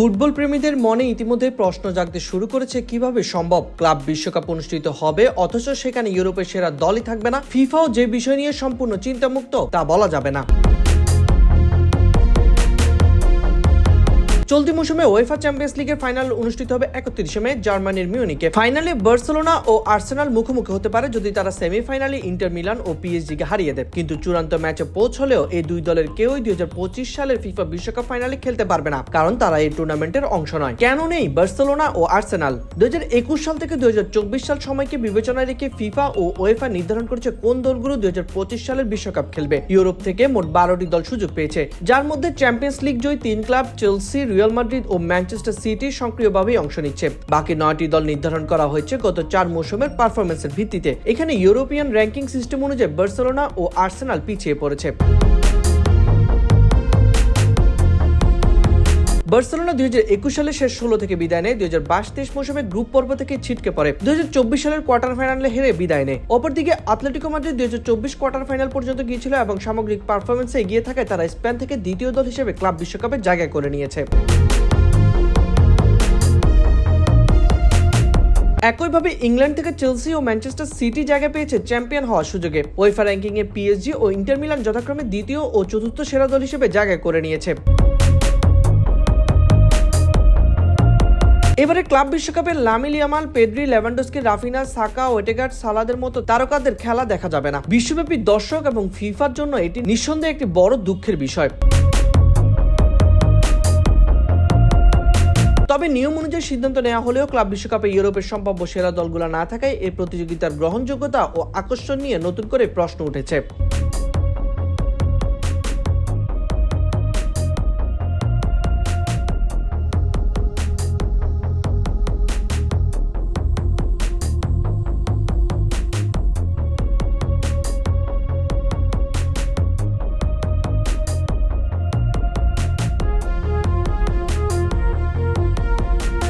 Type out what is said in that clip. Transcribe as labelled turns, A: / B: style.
A: Football প্রেমীদের মনে ইতিমধ্যে প্রশ্ন জাগতে শুরু করেছে, কীভাবে সম্ভব ক্লাব বিশ্বকাপ অনুষ্ঠিত হবে? অথচ সেখানে ইউরোপের সেরা দলই থাকবে না। ফিফাও যে বিষয় নিয়ে সম্পূর্ণ চিন্তামুক্ত, তা বলা যাবে না। চলতি মৌসুমে ওয়েফা চ্যাম্পিয়ন্স লিগের ফাইনাল অনুষ্ঠিত হবে একত্রিশে মে জার্মানির মিউনিকে ফাইনালে বার্সেলোনা ও আর্সেনাল মুখোমুখি হতে পারে যদি তারা সেমিফাইনালে ইন্টার মিলান ও পিএসজি কে হারিয়ে দেয়। কিন্তু চূড়ান্ত ম্যাচে পৌঁছলেও এই দুই দলের কেউই দুই হাজার পঁচিশ সালের ফিফা বিশ্বকাপ ফাইনালে খেলতে পারবে না, কারণ তারা এই টুর্নামেন্টের অংশ নয়। কেন নেই বার্সেলোনা ও আর্সেনাল? দুই হাজার একুশ সাল থেকে দুই হাজার চব্বিশ সাল সময়কে বিবেচনায় রেখে ফিফা ও ওয়েফা নির্ধারণ করেছে কোন দলগুলো দুই হাজার পঁচিশ সালের বিশ্বকাপ খেলবে। ইউরোপ থেকে মোট বারোটি দল সুযোগ পেয়েছে, যার মধ্যে চ্যাম্পিয়ন্স লিগ জয়ী তিন ক্লাব চেলসি রিয়াল মাদ্রিদ ও ম্যানচেস্টার সিটি সক্রিয়ভাবে অংশ নিচ্ছে। বাকি নয়টি দল নির্ধারণ করা হয়েছে গত চার মৌসুমের পারফরমেন্সের ভিত্তিতে। এখানে ইউরোপিয়ান র্যাঙ্কিং সিস্টেম অনুযায়ী বার্সেলোনা ও আর্সেনাল পিছিয়ে পড়েছে। বার্সেলোনা দুই হাজার একুশ সালে শেষ ষোলো থেকে বিদায় নেয়। দুই হাজার বাইশ তেইশ মৌসুমে গ্রুপ পর্ব থেকে ছিটকে পড়ে। দুই হাজার চব্বিশ সালের কোয়ার্টার ফাইনালে হেরে বিদায় নেয়। অপরদিকে আতলেটিকো মাদ্রিদ দুই হাজার চব্বিশ কোয়ার্টার ফাইনাল পর্যন্ত গিয়েছিল এবং সামগ্রিক পারফরমেন্সে এগিয়ে থাকায় তারা স্পেন থেকে দ্বিতীয় দল হিসেবে ক্লাব বিশ্বকাপে জায়গা করে নিয়েছে। একইভাবে ইংল্যান্ড থেকে চেলসি ও ম্যানচেস্টার সিটি জায়গা পেয়েছে চ্যাম্পিয়ন হওয়ার সুযোগে। ওয়েফা র্যাঙ্কিং এ পিএসজি ও ইন্টার মিলান যথাক্রমে দ্বিতীয় ও চতুর্থ সেরা দল হিসেবে জায়গা করে নিয়েছে। এবারে ক্লাব বিশ্বকাপে Lamine Yamal Pedri Lewandowski, Raphinha, Saka, Odegaard, সালাদের মতো তারকাদের খেলা দেখা যাবে না। বিশ্বব্যাপী দর্শক এবং ফিফার জন্য এটি নিঃসন্দেহে একটি বড় দুঃখের বিষয়। তবে নিয়ম অনুযায়ী সিদ্ধান্ত নেওয়া হলেও ক্লাব বিশ্বকাপে ইউরোপের সম্ভাব্য সেরা দলগুলো না থাকায় এই প্রতিযোগিতার গ্রহণযোগ্যতা ও আকর্ষণ নিয়ে নতুন করে প্রশ্ন উঠেছে।